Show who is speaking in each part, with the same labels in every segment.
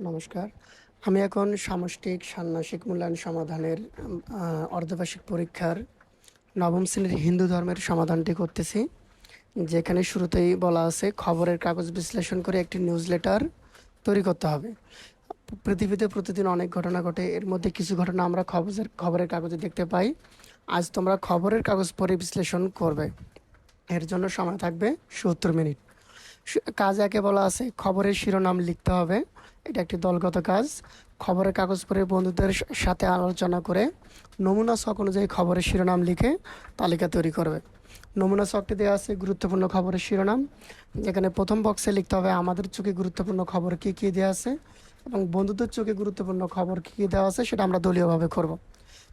Speaker 1: নমস্কার। আমি এখন সামষ্টিক ষান্মাসিক মূল্যায়ন সমাধানের অর্ধবার্ষিক পরীক্ষার নবম শ্রেণির হিন্দু ধর্মের সমাধানটি করতেছি। যেখানে শুরুতেই বলা আছে, খবরের কাগজ বিশ্লেষণ করে একটি নিউজ লেটার তৈরি করতে হবে। পৃথিবীতে প্রতিদিন অনেক ঘটনা ঘটে, এর মধ্যে কিছু ঘটনা আমরা খবরের খবরের কাগজে দেখতে পাই। আজ তোমরা খবরের কাগজ পড়ে বিশ্লেষণ করবে। এর জন্য সময় থাকবে সত্তর মিনিট। কাজ একে বলা আছে, খবরের শিরোনাম লিখতে হবে। এটা একটি দলগত কাজ। খবরের কাগজ পড়ে বন্ধুদের সাথে আলোচনা করে নমুনা ছক অনুযায়ী খবরের শিরোনাম লিখে তালিকা তৈরি করবে। নমুনা ছকটি দেওয়া আছে গুরুত্বপূর্ণ খবরের শিরোনাম। যেখানে প্রথম বক্সে লিখতে হবে আমাদের চোখে গুরুত্বপূর্ণ খবর কী কী দেওয়া আছে এবং বন্ধুদের চোখে গুরুত্বপূর্ণ খবর কী কী দেওয়া আছে সেটা আমরা দলীয়ভাবে করব।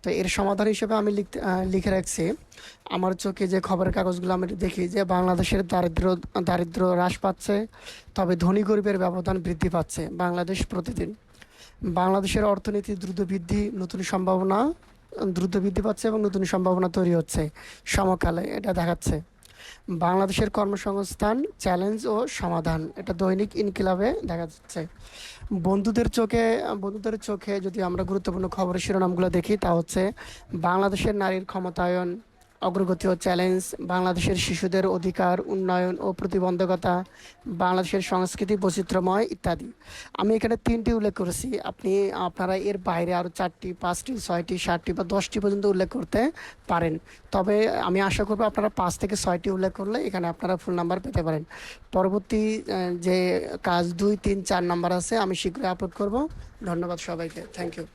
Speaker 1: তো এর সমাধান হিসেবে আমি লিখতে লিখে রাখছি, আমার চোখে যে খবরের কাগজগুলো আমি দেখি যে বাংলাদেশের দারিদ্র দারিদ্র হ্রাস পাচ্ছে, তবে ধনী গরিবের ব্যবধান বৃদ্ধি পাচ্ছে বাংলাদেশ প্রতিদিন। বাংলাদেশের অর্থনীতি দ্রুত বৃদ্ধি, নতুন সম্ভাবনা দ্রুত বৃদ্ধি পাচ্ছে এবং নতুন সম্ভাবনা তৈরি হচ্ছে সমকালে, এটা দেখাচ্ছে। বাংলাদেশের কর্মসংস্থান, চ্যালেঞ্জ ও সমাধান। এটা দৈনিক ইনকিলাবে দেখা যাচ্ছে। বন্ধুদের চোখে বন্ধুদের চোখে যদি আমরা গুরুত্বপূর্ণ খবরের শিরোনামগুলো দেখি, তা হচ্ছে বাংলাদেশের নারীর ক্ষমতায়ন অগ্রগতি ও চ্যালেঞ্জ বাংলাদেশের শিশুদের অধিকার, উন্নয়ন ও প্রতিবন্ধকতা, বাংলাদেশের সংস্কৃতি বৈচিত্র্যময় ইত্যাদি। আমি এখানে তিনটি উল্লেখ করেছি। আপনি, আপনারা এর বাইরে আরও চারটি, পাঁচটি, ছয়টি, সাতটি বা দশটি পর্যন্ত উল্লেখ করতে পারেন। তবে আমি আশা করব আপনারা পাঁচ থেকে ছয়টি উল্লেখ করলে এখানে আপনারা ফুল নাম্বার পেতে পারেন। পরবর্তী যে কাজ দুই, তিন, চার নাম্বার আছে, আমি শীঘ্রই আপলোড করব। ধন্যবাদ সবাইকে। Thank you